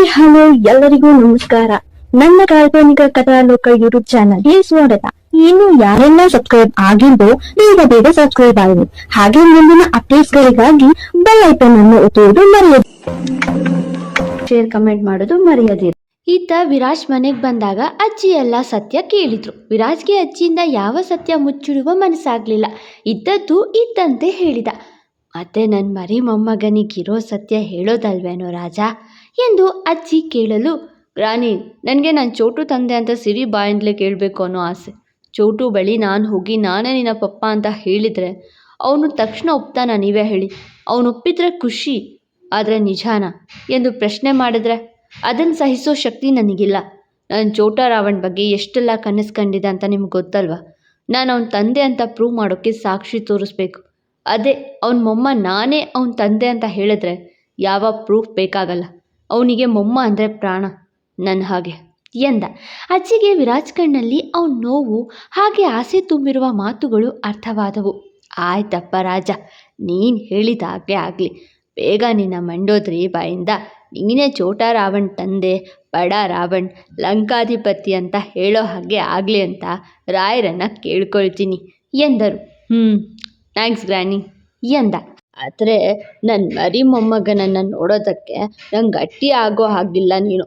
Hi hello, ಎಲ್ಲರಿಗೂ ನಮಸ್ಕಾರ. ನನ್ನ ಕಾಲ್ಪನಿಕ ಕಥಾಲೋಕ ಯೂಟ್ಯೂಬ್ ಚಾನಲ್ಗೆ ಸ್ವಾಗತ. ಇನ್ನು ಯಾರೆಲ್ಲ ಸಬ್ಸ್ಕ್ರೈಬ್ ಆಗಿಲ್ವೋ, ಬೇಗ ಬೇಗ ಸಬ್ಸ್ಕ್ರೈಬ್ ಆಗಿದೆ ಹಾಗೆ ಮುಂದಿನ ಅಪ್ಡೇಟ್ಸ್ ಗಳಿಗಾಗಿ ಬೆಲ್ ಐಕನ್ ಅನ್ನು ಒತ್ತುವುದು ಮರೆಯದು ಶೇರ್ ಕಮೆಂಟ್ ಮಾಡೋದು ಮರೆಯದಿರಿ ಈತ ವಿರಾಜ್ ಮನೆಗೆ ಬಂದಾಗ ಅಜ್ಜಿ ಎಲ್ಲ ಸತ್ಯ ಕೇಳಿದ್ರು. ವಿರಾಜ್ಗೆ ಅಜ್ಜಿಯಿಂದ ಯಾವ ಸತ್ಯ ಮುಚ್ಚಿಡುವ ಮನಸ್ಸಾಗ್ಲಿಲ್ಲ. ಇದ್ದದ್ದು ಇದ್ದಂತೆ ಹೇಳಿದ. ಮತ್ತೆ ನನ್ನ ಮರಿ ಮೊಮ್ಮಗನಿಗಿರೋ ಸತ್ಯ ಹೇಳೋದಲ್ವೇನೋ ರಾಜ? ಎಂದು ಅಜ್ಜಿ ಕೇಳಲು, ರಾಣಿ, ನನಗೆ ನಾನು ಚೋಟು ತಂದೆ ಅಂತ ಸಿರಿ ಬಾಯಿಂದಲೇ ಕೇಳಬೇಕು ಅನ್ನೋ ಆಸೆ. ಚೋಟು ಬಳಿ ನಾನು ಹೋಗಿ ನಾನೇ ನಿನ್ನ ಪಪ್ಪ ಅಂತ ಹೇಳಿದರೆ ಅವನು ತಕ್ಷಣ ಒಪ್ತಾನ ನೀವೇ ಹೇಳಿ. ಅವನು ಒಪ್ಪಿದ್ರೆ ಖುಷಿ, ಆದರೆ ನಿಜಾನ? ಎಂದು ಪ್ರಶ್ನೆ ಮಾಡಿದ್ರೆ ಅದನ್ನು ಸಹಿಸೋ ಶಕ್ತಿ ನನಗಿಲ್ಲ. ನಾನು ಚೋಟ ರಾವಣ್ ಬಗ್ಗೆ ಎಷ್ಟೆಲ್ಲ ಕನಸು ಕಂಡಿದೆ ಅಂತ ನಿಮ್ಗೆ ಗೊತ್ತಲ್ವಾ? ನಾನು ಅವನ ತಂದೆ ಅಂತ ಪ್ರೂವ್ ಮಾಡೋಕ್ಕೆ ಸಾಕ್ಷಿ ತೋರಿಸ್ಬೇಕು. ಅದೇ, ಅವನ ಮೊಮ್ಮ ನಾನೇ ಅವನ ತಂದೆ ಅಂತ ಹೇಳಿದ್ರೆ ಯಾವ ಪ್ರೂಫ್ ಬೇಕಾಗಲ್ಲ. ಅವನಿಗೆ ಮೊಮ್ಮ ಅಂದರೆ ಪ್ರಾಣ ನನ್ನ ಹಾಗೆ ಎಂದ. ಅಜ್ಜಿಗೆ ವಿರಾಜ್ ಕಣ್ಣಲ್ಲಿ ಅವನ ನೋವು, ಹಾಗೆ ಆಸೆ ತುಂಬಿರುವ ಮಾತುಗಳು ಅರ್ಥವಾದವು. ಆಯ್ತಪ್ಪ ರಾಜ, ನೀನು ಹೇಳಿದಾಗಲೇ ಆಗಲಿ. ಬೇಗ ನಿನ್ನ ಮಂಡೋದ್ರಿ ಬಾಯಿಂದ. ನೀನೇ ಚೋಟ ರಾವಣ್ ತಂದೆ ಬಡ ರಾವಣ್ ಲಂಕಾಧಿಪತಿ ಅಂತ ಹೇಳೋ ಹಾಗೆ ಆಗಲಿ ಅಂತ ರಾಯರನ್ನು ಕೇಳ್ಕೊಳ್ತೀನಿ ಎಂದರು. ಹ್ಞೂ ಥ್ಯಾಂಕ್ಸ್ ಗ್ರಾನಿ ಎಂದ. ಆದರೆ ನನ್ನ ಮರಿ ಮೊಮ್ಮಗನನ್ನು ನೋಡೋದಕ್ಕೆ ನಂಗೆ ಗಟ್ಟಿ ಆಗೋ ಹಾಗಿಲ್ಲ ನೀನು.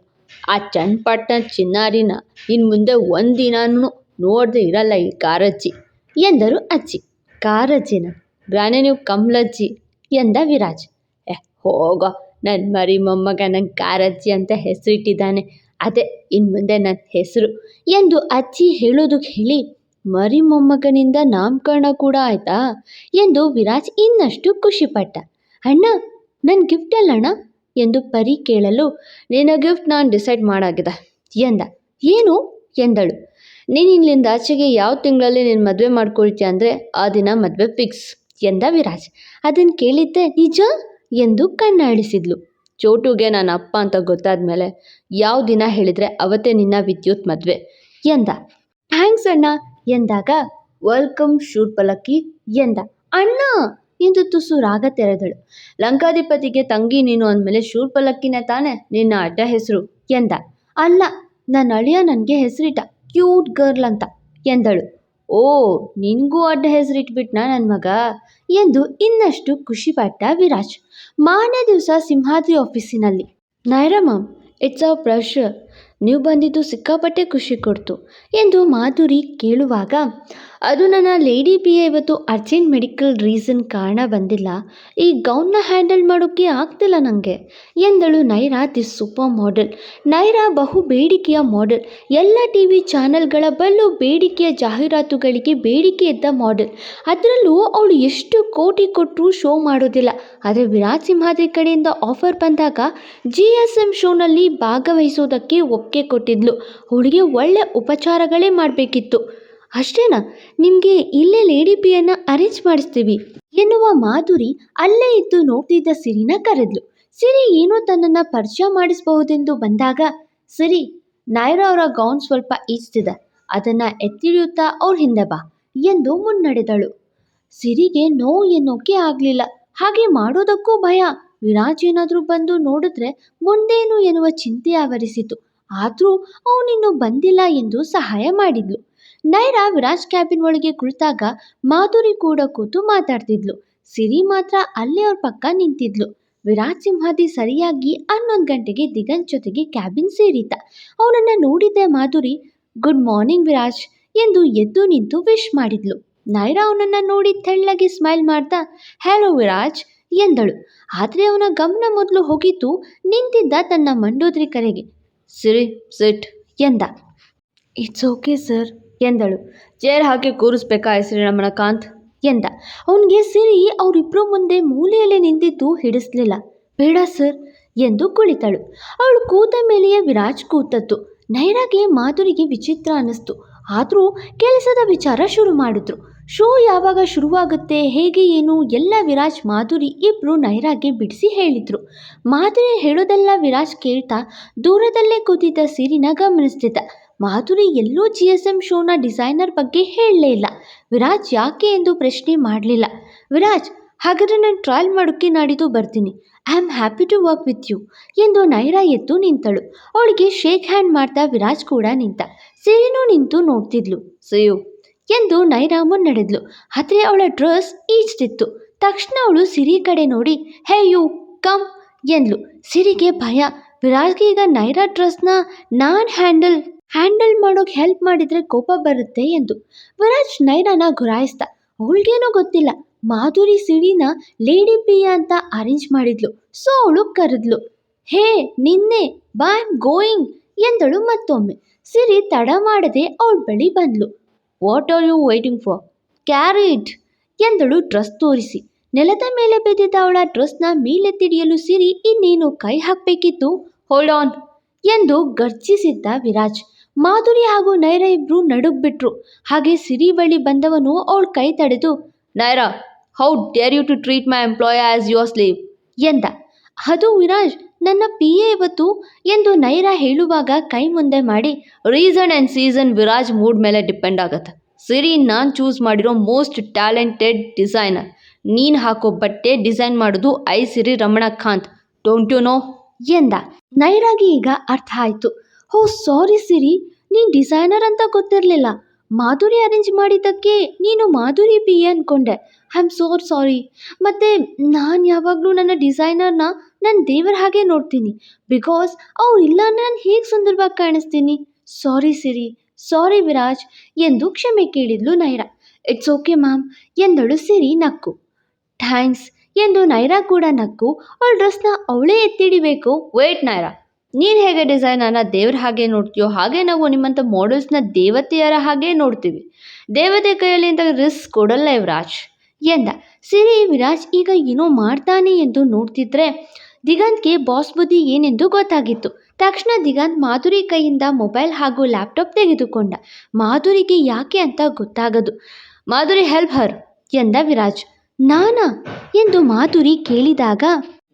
ಆ ಚನ್ನಪಟ್ಟಣ ಚಿನ್ನಾರಿನ ಇನ್ನು ಮುಂದೆ ಒಂದಿನನೂ ನೋಡದೆ ಇರಲ್ಲ ಈ ಕಾರಜ್ಜಿ ಎಂದರು ಅಜ್ಜಿ. ಕಾರಜ್ಜಿನ ರಾಣೆ ನೀವು ಕಮಲಜ್ಜಿ ಎಂದ ವಿರಾಜ್. ಏ ಹೋಗೋ. ನನ್ನ ಮರಿ ಮೊಮ್ಮಗ ನಂಗೆ ಕಾರಜ್ಜಿ ಅಂತ ಹೆಸರಿಟ್ಟಿದ್ದಾನೆ. ಅದೇ ಇನ್ನು ಮುಂದೆ ನನ್ನ ಹೆಸರು ಎಂದು ಅಜ್ಜಿ ಹೇಳೋದು ಹೇಳಿ ಮರಿ ಮೊಮ್ಮಗನಿಂದ ನಾಮಕರಣ ಕೂಡ ಆಯ್ತಾ? ಎಂದು ವಿರಾಜ್ ಇನ್ನಷ್ಟು ಖುಷಿಪಟ್ಟ. ಅಣ್ಣ ನನ್ನ ಗಿಫ್ಟ್ ಅಲ್ಲಣ್ಣ ಎಂದು ಪರಿ ಕೇಳಲು, ನಿನ್ನ ಗಿಫ್ಟ್ ನಾನು ಡಿಸೈಡ್ ಮಾಡಾಗಿದೆ ಎಂದ. ಏನು? ಎಂದಳು. ನೀನು ಇಲ್ಲಿಂದ ಆಚೆಗೆ ಯಾವ ತಿಂಗಳಲ್ಲಿ ನೀನು ಮದುವೆ ಮಾಡ್ಕೊಳ್ತೀಯ ಅಂದರೆ ಆ ದಿನ ಮದುವೆ ಫಿಕ್ಸ್ ಎಂದ ವಿರಾಜ್. ಅದನ್ನು ಕೇಳಿದ್ದೆ ನಿಜ? ಎಂದು ಕಣ್ಣಾಡಿಸಿದ್ಲು. ಚೋಟುಗೆ ನನ್ನ ಅಪ್ಪ ಅಂತ ಗೊತ್ತಾದ ಮೇಲೆ ಯಾವ ದಿನ ಹೇಳಿದರೆ ಅವತ್ತೇ ನಿನ್ನ ವಿದ್ಯುತ್ ಮದುವೆ ಎಂದ. ಥ್ಯಾಂಕ್ಸ್ ಅಣ್ಣ. ಎಂದಾಗ, ವೆಲ್ಕಮ್ ಶೂರ್ಪಲಕ್ಕಿ ಎಂದ. ಅಣ್ಣ! ಎಂದು ತುಸು ರಾಗ ತೆರೆದಳು. ಲಂಕಾಧಿಪತಿಗೆ, ತಂಗಿ, ನೀನು ಅಂದಮೇಲೆ ಶೂರ್ಪಲಕ್ಕಿನೇ ತಾನೆ? ನಿನ್ನ ಅಡ್ಡ ಹೆಸರು ಎಂದ. ಅಲ್ಲ ನನ್ನ ಅಳಿಯ ನನಗೆ ಹೆಸರಿಟ್ಟ, ಕ್ಯೂಟ್ ಗರ್ಲ್ ಅಂತ ಎಂದಳು. ಓ, ನಿನಗೂ ಅಡ್ಡ ಹೆಸರಿಟ್ಬಿಟ್ನ ನನ್ನ ಮಗ? ಎಂದು ಇನ್ನಷ್ಟು ಖುಷಿಪಟ್ಟ ವಿರಾಜ್. ಮಾರನೇ ದಿವಸ ಸಿಂಹಾದ್ರಿ ಆಫೀಸಿನಲ್ಲಿ. Naira ma'am, it's a pressure ನೀವು ಬಂದಿದ್ದು ಸಿಕ್ಕಾಪಟ್ಟೆ ಖುಷಿ ಕೊಡ್ತು ಎಂದು ಮಾಧುರಿ ಕೇಳುವಾಗ ಅದು ನನ್ನ ಲೇಡಿ ಎ ಇವತ್ತು ಅರ್ಜೆಂಟ್ ಮೆಡಿಕಲ್ ರೀಸನ್ ಕಾರಣ ಬಂದಿಲ್ಲ. ಈ ಗೌನ್ನ ಹ್ಯಾಂಡಲ್ ಮಾಡೋಕ್ಕೆ ಆಗ್ತಿಲ್ಲ ನನಗೆ ಎಂದಳು Naira this super model. Naira ಬಹು ಬೇಡಿಕೆಯ ಮಾಡೆಲ್. ಎಲ್ಲ ಟಿ ವಿ ಚಾನೆಲ್ಗಳ ಬಲ್ಲೂ ಬೇಡಿಕೆಯ ಜಾಹೀರಾತುಗಳಿಗೆ ಬೇಡಿಕೆ ಇದ್ದ ಮಾಡೆಲ್. ಅದರಲ್ಲೂ ಅವಳು ಎಷ್ಟು ಕೋಟಿ ಕೊಟ್ಟರೂ ಶೋ ಮಾಡೋದಿಲ್ಲ. ಆದರೆ ವಿರಾಟ್ ಸಿಂಹಾದ್ರಿ ಕಡೆಯಿಂದ ಆಫರ್ ಬಂದಾಗ ಜಿ ಎಸ್ ಎಂ ಶೋನಲ್ಲಿ ಭಾಗವಹಿಸೋದಕ್ಕೆ ಒಪ್ಪಿಗೆ ಕೊಟ್ಟಿದ್ಲು. ಅವಳಿಗೆ ಒಳ್ಳೆ ಉಪಚಾರಗಳೇ ಮಾಡಬೇಕಿತ್ತು. ಅಷ್ಟೇನಾ? ನಿಮಗೆ ಇಲ್ಲೇ ಲೇಡಿ ಪಿಯನ್ನು ಅರೇಂಜ್ ಮಾಡಿಸ್ತೀವಿ ಎನ್ನುವ ಮಾಧುರಿ ಅಲ್ಲೇ ಇದ್ದು ನೋಡ್ತಿದ್ದ ಸಿರಿನ ಕರೆದ್ಲು. ಸಿರಿ ಏನೋ ತನ್ನನ್ನು ಪರಿಚಯ ಮಾಡಿಸಬಹುದೆಂದು ಬಂದಾಗ, ಸಿರಿ, ನಾಯ್ರಾ ಅವರ ಗೌನ್ ಸ್ವಲ್ಪ ಈಜ್ತಿದೆ, ಅದನ್ನು ಎತ್ತಿಡಿಯುತ್ತಾ ಅವ್ರ ಹಿಂದೆ ಬಾ ಎಂದು ಮುನ್ನಡೆದಳು. ಸಿರಿಗೆ ನೋವು ಎನ್ನೋಕೆ ಆಗಲಿಲ್ಲ. ಹಾಗೆ ಮಾಡೋದಕ್ಕೂ ಭಯ. ವಿರಾಜ್ ಏನಾದರೂ ಬಂದು ನೋಡಿದ್ರೆ ಮುಂದೇನು ಎನ್ನುವ ಚಿಂತೆ ಆವರಿಸಿತು. ಆದರೂ ಅವನಿನ್ನೂ ಬಂದಿಲ್ಲ ಎಂದು ಸಹಾಯ ಮಾಡಿದ್ಲು. ನೈರಾ ವಿರಾಜ್ ಕ್ಯಾಬಿನ್ ಒಳಗೆ ಕುಳಿತಾಗ ಮಾಧುರಿ ಕೂಡ ಕೂತು ಮಾತಾಡ್ತಿದ್ಲು. ಸಿರಿ ಮಾತ್ರ ಅಲ್ಲೇ ಅವ್ರ ಪಕ್ಕ ನಿಂತಿದ್ಲು. ವಿರಾಜ್ ಸಿಂಹಾದಿ ಸರಿಯಾಗಿ ಹನ್ನೊಂದು ಗಂಟೆಗೆ ದಿಗನ್ ಜೊತೆಗೆ ಕ್ಯಾಬಿನ್ ಸೇರಿದ್ದ. ಅವನನ್ನು ನೋಡಿದ್ದೆ ಮಾಧುರಿ, ಗುಡ್ ಮಾರ್ನಿಂಗ್ ವಿರಾಜ್ ಎಂದು ಎದ್ದು ನಿಂತು ವಿಶ್ ಮಾಡಿದ್ಲು. ನೈರಾ ಅವನನ್ನು ನೋಡಿ ತೆಳ್ಳಗೆ ಸ್ಮೈಲ್ ಮಾಡ್ತಾ ಹ್ಯಾಲೋ ವಿರಾಜ್ ಎಂದಳು. ಆದರೆ ಅವನ ಗಮನ ಮೊದಲು ಹೋಗಿತು ನಿಂತಿದ್ದ ತನ್ನ ಮಂಡೋದ್ರಿ ಕರೆಗೆ. ಸಿರಿ, ಸಿಟ್ ಎಂದ. ಇಟ್ಸ್ ಓಕೆ ಸರ್ ಎಂದಳು. ಚೇರ್ ಹಾಕಿ ಕೂರಿಸ್ಬೇಕಾ ಹೆಸರಿ ರಮಣಕಾಂತ್? ಎಂದ. ಅವನಿಗೆ ಸಿರಿ ಅವರಿಬ್ಬರು ಮುಂದೆ ಮೂಲೆಯಲ್ಲಿ ನಿಂತಿದ್ದು ಹಿಡಿಸ್ಲಿಲ್ಲ. ಬೇಡ ಸರ್, ಎಂದು ಕುಳಿತಳು. ಅವಳು ಕೂತ ಮೇಲೆಯೇ ವಿರಾಜ್ ಕೂತದ್ದು. ನೈರಾಗೆ ಮಾಧುರಿಗೆ ವಿಚಿತ್ರ ಅನ್ನಿಸ್ತು. ಆದರೂ ಕೆಲಸದ ವಿಚಾರ ಶುರು ಮಾಡಿದ್ರು. ಶೋ ಯಾವಾಗ ಶುರುವಾಗುತ್ತೆ, ಹೇಗೆ ಏನು, ಎಲ್ಲ ವಿರಾಜ್ ಮಾಧುರಿ ಇಬ್ಬರು ನೈರಾಗೆ ಬಿಡಿಸಿ ಹೇಳಿದ್ರು. ಮಾಧುರಿ ಹೇಳೋದೆಲ್ಲ ವಿರಾಜ್ ಕೇಳ್ತಾ ದೂರದಲ್ಲೇ ಕೂತಿದ್ದ ಸಿರಿನ ಗಮನಿಸ್ತಿದ್ದ. ಮಾಧುರಿ ಎಲ್ಲೂ ಜಿ ಎಸ್ ಎಂ ಶೋನ ಡಿಸೈನರ್ ಬಗ್ಗೆ ಹೇಳಲೇ ಇಲ್ಲ. ವಿರಾಜ್ ಯಾಕೆ ಎಂದು ಪ್ರಶ್ನೆ ಮಾಡಲಿಲ್ಲ. ವಿರಾಜ್, ಹಾಗಾದ್ರೆ ನಾನು ಟ್ರಯಲ್ ಮಾಡೋಕ್ಕೆ ನಾಡಿದ್ದು ಬರ್ತೀನಿ. I am happy to work with you ಎಂದು ನೈರಾ ಎದ್ದು ನಿಂತಳು. ಅವಳಿಗೆ ಶೇಕ್ ಹ್ಯಾಂಡ್ ಮಾಡ್ತಾ ವಿರಾಜ್ ಕೂಡ ನಿಂತ. ಸಿರಿನೂ ನಿಂತು ನೋಡ್ತಿದ್ಲು. ಸಿಯು ಎಂದು ನೈರಾ ಮುನ್ನಡೆದ್ಲು. ಆದರೆ ಅವಳ ಡ್ರೆಸ್ ಈಜ್ತಿತ್ತು. ತಕ್ಷಣ ಅವಳು ಸಿರಿ ಕಡೆ ನೋಡಿ, ಹೇ ಯು, ಕಮ್ ಎಂದ್ಲು. ಸಿರಿಗೆ ಭಯ. ವಿರಾಜ್ಗೆ ಈಗ ನೈರಾ ಡ್ರೆಸ್ನ ನಾನು ಹ್ಯಾಂಡಲ್ ಹ್ಯಾಂಡಲ್ ಮಾಡೋಕೆ ಹೆಲ್ಪ್ ಮಾಡಿದರೆ ಕೋಪ ಬರುತ್ತೆ ಎಂದು. ವಿರಾಜ್ ನೈರಾನ ಗುರಾಯಿಸ್ದ. ಅವಳಿಗೇನೋ ಗೊತ್ತಿಲ್ಲ. ಮಾಧುರಿ ಸಿಡಿನ ಲೇಡಿ ಪಿಯ ಅಂತ ಅರೇಂಜ್ ಮಾಡಿದ್ಲು. ಸೊ ಅವಳು ಕರೆದ್ಲು. ಹೇ, ನಿನ್ನೆ, ಬಾ ಗೋಯಿಂಗ್ ಎಂದಳು ಮತ್ತೊಮ್ಮೆ. ಸಿರಿ ತಡ ಮಾಡದೆ ಅವಳ ಬಳಿ ಬಂದ್ಲು. What are you waiting for carry it ಎಂದಳು ಡ್ರೆಸ್ ತೋರಿಸಿ. ನೆಲದ ಮೇಲೆ ಬಿದ್ದಿದ್ದ ಅವಳ ಡ್ರೆಸ್ನ ಮೇಲೆತ್ತಿಡಿಯಲು ಸಿರಿ ಇನ್ನೇನು ಕೈ ಹಾಕಬೇಕಿತ್ತು? ಹೋಲ್ಡ್ ಆನ್ ಎಂದು ಗರ್ಜಿಸಿದ್ದ ವಿರಾಜ್. ಮಾಧುರಿ ಹಾಗೂ ನೈರಾ ಇಬ್ರು ನಡುಗ್ಬಿಟ್ರು. ಹಾಗೆ ಸಿರಿ ಬಳಿ ಬಂದವನು ಅವಳ ಕೈ ತಡೆದು, Naira how dare you to treat my employee as your slave ಎಂದ. ಅದು ವಿರಾಜ್, ನನ್ನ ಪಿ ಎ ಇವತ್ತು, ಎಂದು ನೈರಾ ಹೇಳುವಾಗ ಕೈ ಮುಂದೆ ಮಾಡಿ reason and season Viraj mood ಮೇಲೆ ಡಿಪೆಂಡ್ ಆಗುತ್ತೆ. ಸಿರಿ ನಾನು ಚೂಸ್ ಮಾಡಿರೋ ಮೋಸ್ಟ್ ಟ್ಯಾಲೆಂಟೆಡ್ ಡಿಸೈನರ್ ನೀನು ಹಾಕೋ ಬಟ್ಟೆ ಡಿಸೈನ್ ಮಾಡೋದು I Siri Ramanakanth don't you know ಎಂದ. ನೈರಾಗಿ ಈಗ ಅರ್ಥ ಆಯಿತು. ಹೋ ಸಾರಿ ಸಿರಿ. ನೀನು ಡಿಸೈನರ್ ಅಂತ ಗೊತ್ತಿರಲಿಲ್ಲ. ಮಾಧುರಿ ಅರೇಂಜ್ ಮಾಡಿದ್ದಕ್ಕೆ ನೀನು ಮಾಧುರಿ ಬಿ ಎ ಅಂದ್ಕೊಂಡೆ ಐ ಆಮ್ ಸೋರ್ ಸಾರಿ ಮತ್ತು ನಾನು ಯಾವಾಗಲೂ ನನ್ನ ಡಿಸೈನರ್ನ ನನ್ನ ದೇವರ ಹಾಗೆ ನೋಡ್ತೀನಿ. ಬಿಕಾಸ್ ಅವ್ರು ಇಲ್ಲ ನಾನು ಹೇಗೆ ಸುಂದರವಾಗಿ ಕಾಣಿಸ್ತೀನಿ? ಸಾರಿ ಸಿರಿ. ಸಾರಿ ವಿರಾಜ್. ಎಂದು ಕ್ಷಮೆ ಕೇಳಿದ್ಲು ನೈರಾ. ಇಟ್ಸ್ ಓಕೆ ಮ್ಯಾಮ್ ಎಂದಳು ಸಿರಿ ನಕ್ಕು. ಥ್ಯಾಂಕ್ಸ್ ಎಂದು ನೈರಾ ಕೂಡ ನಕ್ಕು. ಅವಳ ಡ್ರೆಸ್ನ ಅವಳೇ ಎತ್ತಿಡಿಬೇಕು. ವೇಟ್ ನೈರಾ. ನೀನು ಹೇಗೆ ಡಿಸೈನನ್ನು ದೇವ್ರ ಹಾಗೆ ನೋಡ್ತೀಯೋ ಹಾಗೆ ನಾವು ನಿಮ್ಮಂಥ ಮಾಡೆಲ್ಸ್ನ ದೇವತೆಯರ ಹಾಗೆ ನೋಡ್ತೀವಿ. ದೇವತೆ ಕೈಯಲ್ಲಿ ಅಂತ ರಿಸ್ಕ್ ಕೊಡಲ್ಲ ಯುವರಾಜ್. ಎಂದ, ಸಿರಿ ವಿರಾಜ್ ಈಗ ಏನೋ ಮಾಡ್ತಾನೆ ಎಂದು ನೋಡ್ತಿದ್ರೆ ದಿಗಂತ್ಗೆ ಬಾಸ್ ಬುದ್ಧಿ ಏನೆಂದು ಗೊತ್ತಾಗಿತ್ತು. ತಕ್ಷಣ ದಿಗಂತ್ ಮಾಧುರಿ ಕೈಯಿಂದ ಮೊಬೈಲ್ ಹಾಗೂ ಲ್ಯಾಪ್ಟಾಪ್ ತೆಗೆದುಕೊಂಡ. ಮಾಧುರಿಗೆ ಯಾಕೆ ಅಂತ ಗೊತ್ತಾಗದು. ಮಾಧುರಿ ಹೆಲ್ಪ್ ಹರ್ ಎಂದ ವಿರಾಜ್ ನಾನಾ? ಎಂದು ಮಾಧುರಿ ಕೇಳಿದಾಗ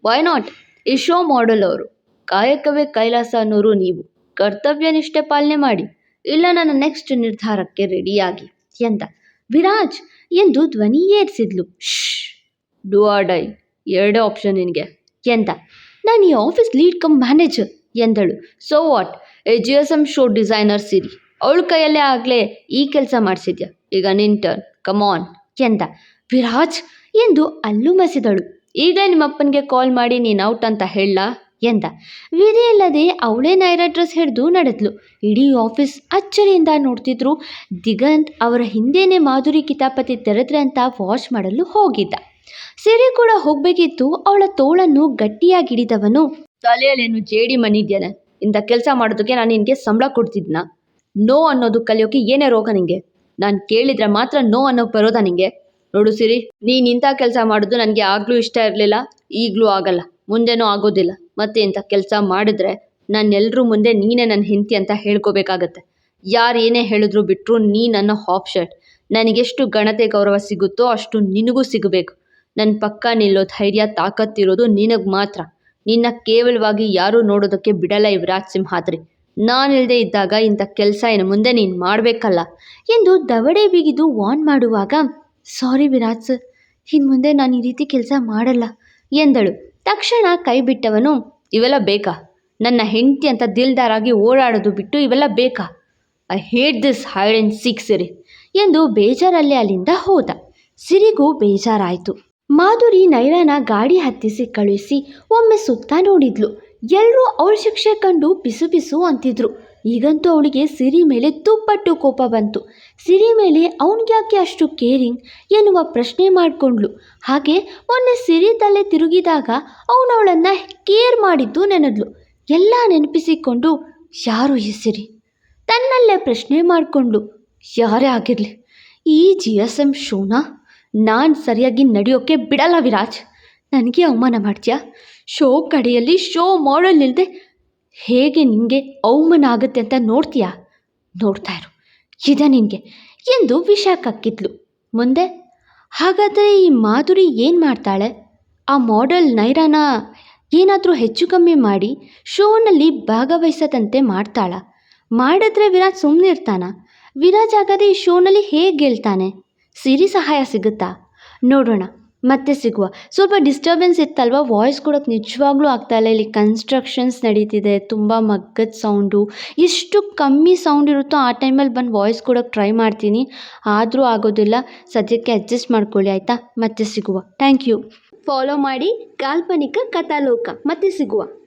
ವೈ ನಾಟ್ ಈ ಶೋ ಮಾಡೆಲ್ ಅವರು. ಕಾಯಕವೇ ಕೈಲಾಸ ಅನ್ನೋರು ನೀವು. ಕರ್ತವ್ಯ ನಿಷ್ಠೆ ಪಾಲನೆ ಮಾಡಿ. ಇಲ್ಲ ನನ್ನ ನೆಕ್ಸ್ಟ್ ನಿರ್ಧಾರಕ್ಕೆ ರೆಡಿಯಾಗಿ ಎಂದ. ವಿರಾಜ್, ಎಂದು ಧ್ವನಿ ಏರಿಸಿದ್ಲು. ಡೂ ಆರ್ ಡೈ ಎರಡೇ ಆಪ್ಷನ್ ನಿನಗೆ ಎಂದ. ನಾನು ಈ ಆಫೀಸ್ ಲೀಡ್ ಕಮ್ ಮ್ಯಾನೇಜರ್ ಎಂದಳು. So what a G S M show designer Siri. ಅವಳ ಕೈಯಲ್ಲೇ ಆಗಲೇ ಈ ಕೆಲಸ ಮಾಡಿಸಿದ್ಯಾ? ಈಗ ನಿನ್ ಟರ್ನ್ ಕಮಾನ್ ಎಂದ. ವಿರಾಜ್, ಎಂದು ಅಲ್ಲೂ ಮಸಿದಳು ಈಗ ನಿಮ್ಮಪ್ಪನಿಗೆ ಕಾಲ್ ಮಾಡಿ ನೀನು ಔಟ್ ಅಂತ ಹೇಳ. ಎಂದ. ವಿಧಿ ಇಲ್ಲದೆ ಅವಳೇ ನೈರಾ ಡ್ರೆಸ್ ಹಿಡಿದು ನಡೆದ್ಲು. ಇಡೀ ಆಫೀಸ್ ಅಚ್ಚರಿಯಿಂದ ನೋಡ್ತಿದ್ರು. ದಿಗಂತ್ ಅವರ ಹಿಂದೇನೆ ಮಾಧುರಿ ಕಿತಾಪತಿ ತೆರೆದ್ರೆ ಅಂತ ವಾಶ್ ಮಾಡಲು ಹೋಗಿದ್ದ. ಸಿರಿ ಕೂಡ ಹೋಗ್ಬೇಕಿತ್ತು. ಅವಳ ತೋಳನ್ನು ಗಟ್ಟಿಯಾಗಿ ಹಿಡಿದವನು, ತಲೆಯಲ್ಲೇನು ಜೇಡಿ ಮನಿದ್ಯಾನೆ ಇಂಥ ಕೆಲಸ ಮಾಡೋದಕ್ಕೆ ನಾನು ನಿನಗೆ ಸಂಬಳ ಕೊಡ್ತಿದ್ನ. ನೋ ಅನ್ನೋದು ಕಲಿಯೋಕೆ ಏನೇ ರೋಗ ನಿಂಗೆ? ನಾನು ಕೇಳಿದ್ರೆ ಮಾತ್ರ ನೋ ಅನ್ನೋ ಬರೋದಾ ನಿಂಗೆ? ನೋಡು ಸಿರಿ, ನೀನು ಇಂಥ ಕೆಲಸ ಮಾಡೋದು ನನಗೆ ಆಗಲೂ ಇಷ್ಟ ಇರಲಿಲ್ಲ, ಈಗಲೂ ಆಗಲ್ಲ. ಮುಂದೇನೂ ಆಗೋದಿಲ್ಲ. ಮತ್ತೆ ಇಂಥ ಕೆಲಸ ಮಾಡಿದ್ರೆ ನಾನು ಎಲ್ಲರೂ ಮುಂದೆ ನೀನೇ ನನ್ನ ಹೆಂಡತಿ ಅಂತ ಹೇಳ್ಕೋಬೇಕಾಗತ್ತೆ. ಯಾರು ಏನೇ ಹೇಳಿದ್ರು ಬಿಟ್ಟರು ನೀ ನನ್ನ ಹಾಫ್ ಶರ್ಟ್. ನನಗೆಷ್ಟು ಗಣತೆ ಗೌರವ ಸಿಗುತ್ತೋ ಅಷ್ಟು ನಿನಗೂ ಸಿಗಬೇಕು. ನನ್ನ ಪಕ್ಕ ನಿಲ್ಲೋ ಧೈರ್ಯ ತಾಕತ್ತಿರೋದು ನಿನಗೆ ಮಾತ್ರ. ನಿನ್ನ ಕೇವಲವಾಗಿ ಯಾರೂ ನೋಡೋದಕ್ಕೆ ಬಿಡಲ್ಲ ಯುವರಾಜ್ ಸಿಂಹಾದ್ರಿ. ನಾನಿಲ್ಲದೆ ಇದ್ದಾಗ ಇಂಥ ಕೆಲಸ ಇನ್ನು ಮುಂದೆ ನೀನು ಮಾಡಬೇಕಲ್ಲ. ಎಂದು ದವಡೆ ಬಿಗಿದು ವಾನ್ ಮಾಡುವಾಗ, ಸಾರಿ ವಿರಾಜ್ ಸರ್ ಇನ್ನು ಮುಂದೆ ನಾನು ಈ ರೀತಿ ಕೆಲಸ ಮಾಡಲ್ಲ ಎಂದಳು. ತಕ್ಷಣ ಕೈ ಬಿಟ್ಟವನು, ಇವೆಲ್ಲ ಬೇಕಾ? ನನ್ನ ಹೆಂಡತಿ ಅಂತ ದಿಲ್ದಾರಾಗಿ ಓಡಾಡೋದು ಬಿಟ್ಟು ಇವೆಲ್ಲ ಬೇಕಾ? I hate this hide and seek Siri ಎಂದು ಬೇಜಾರಲ್ಲಿ ಅಲ್ಲಿಂದ ಹೋದ. ಸಿರಿಗೂ ಬೇಜಾರಾಯಿತು. ಮಾಧುರಿ ನೈರಾನ ಗಾಡಿ ಹತ್ತಿಸಿ ಕಳುಹಿಸಿ ಒಮ್ಮೆ ಸುತ್ತ ನೋಡಿದ್ಲು. ಎಲ್ಲರೂ ಅವಳ ಶಿಕ್ಷೆ ಕಂಡು ಬಿಸು ಬಿಸು ಅಂತಿದ್ರು. ಈಗಂತೂ ಅವಳಿಗೆ ಸಿರಿ ಮೇಲೆ ತುಪ್ಪಟ್ಟು ಕೋಪ ಬಂತು. ಸಿರಿ ಮೇಲೆ ಅವನಿಗ್ಯಾಕೆ ಅಷ್ಟು ಕೇರಿಂಗ್ ಎನ್ನುವ ಪ್ರಶ್ನೆ ಮಾಡಿಕೊಂಡ್ಳು. ಹಾಗೆ ಮೊನ್ನೆ ಸಿರಿ ತಲೆ ತಿರುಗಿದಾಗ ಅವನು ಅವಳನ್ನು ಕೇರ್ ಮಾಡಿದ್ದು ನೆನದ್ಲು. ಎಲ್ಲ ನೆನಪಿಸಿಕೊಂಡು, ಯಾರು ಈ ಸಿರಿ? ತನ್ನಲ್ಲೇ ಪ್ರಶ್ನೆ ಮಾಡಿಕೊಂಡ್ಳು. ಯಾರೇ ಆಗಿರಲಿ, ಈ ಜಿ ಎಸ್ ಎಂ ಶೋನ ನಾನು ಸರಿಯಾಗಿ ನಡೆಯೋಕ್ಕೆ ಬಿಡಲ್ಲ ವಿರಾಜ್. ನನಗೆ ಅವಮಾನ ಮಾಡ್ತೀಯಾ? ಶೋ ಕಡೆಯಲ್ಲಿ ಶೋ ಮಾಡಲ್ ಇಲ್ಲದೆ ಹೇಗೆ ನಿನಗೆ ಅವಮಾನ ಆಗುತ್ತೆ ಅಂತ ನೋಡ್ತೀಯಾ? ನೋಡ್ತಾ ಇರು. ಇದೆ ನಿನಗೆ ಎಂದು ವಿಷ ಕಕ್ಕಿದ್ಲು ಮುಂದೆ, ಹಾಗಾದರೆ ಈ ಮಾಧುರಿ ಏನು ಮಾಡ್ತಾಳೆ? ಆ ಮಾಡೆಲ್ ನೈರಾನ ಏನಾದರೂ ಹೆಚ್ಚು ಕಮ್ಮಿ ಮಾಡಿ ಶೋನಲ್ಲಿ ಭಾಗವಹಿಸದಂತೆ ಮಾಡ್ತಾಳ. ಮಾಡಿದ್ರೆ ವಿರಾಜ್ ಸುಮ್ಮನೆ ಇರ್ತಾನ. ವಿರಾಜ್ ಆಗದೆ ಈ ಶೋನಲ್ಲಿ ಹೇಗೆ ಗೆಲ್ತಾನೆ? ಸಿರಿ ಸಹಾಯ ಸಿಗುತ್ತಾ? ನೋಡೋಣ. ಮತ್ತೆ ಸಿಗುವ. ಸ್ವಲ್ಪ ಡಿಸ್ಟರ್ಬೆನ್ಸ್ ಇತ್ತಲ್ವಾ? ವಾಯ್ಸ್ ಕೂಡ ನಿಜವಾಗ್ಲೂ ಆಗ್ತಾಯಿಲ್ಲ ಇಲ್ಲಿ. ಕನ್ಸ್ಟ್ರಕ್ಷನ್ಸ್ ನಡೀತಿದೆ. ತುಂಬ ಮಗ್ಗದ ಸೌಂಡು ಎಷ್ಟು ಕಮ್ಮಿ ಸೌಂಡ್ ಇರುತ್ತೋ ಆ ಟೈಮಲ್ಲಿ ಬಂದು ವಾಯ್ಸ್ ಕೊಡೋಕ್ಕೆ ಟ್ರೈ ಮಾಡ್ತೀನಿ. ಆದರೂ ಆಗೋದಿಲ್ಲ. ಸದ್ಯಕ್ಕೆ ಅಡ್ಜಸ್ಟ್ ಮಾಡ್ಕೊಳ್ಳಿ, ಆಯಿತಾ? ಮತ್ತೆ ಸಿಗುವ. ಥ್ಯಾಂಕ್ ಯು ಫಾಲೋ ಮಾಡಿ ಕಾಲ್ಪನಿಕ ಕಥಾಲೋಕ. ಮತ್ತೆ ಸಿಗುವ.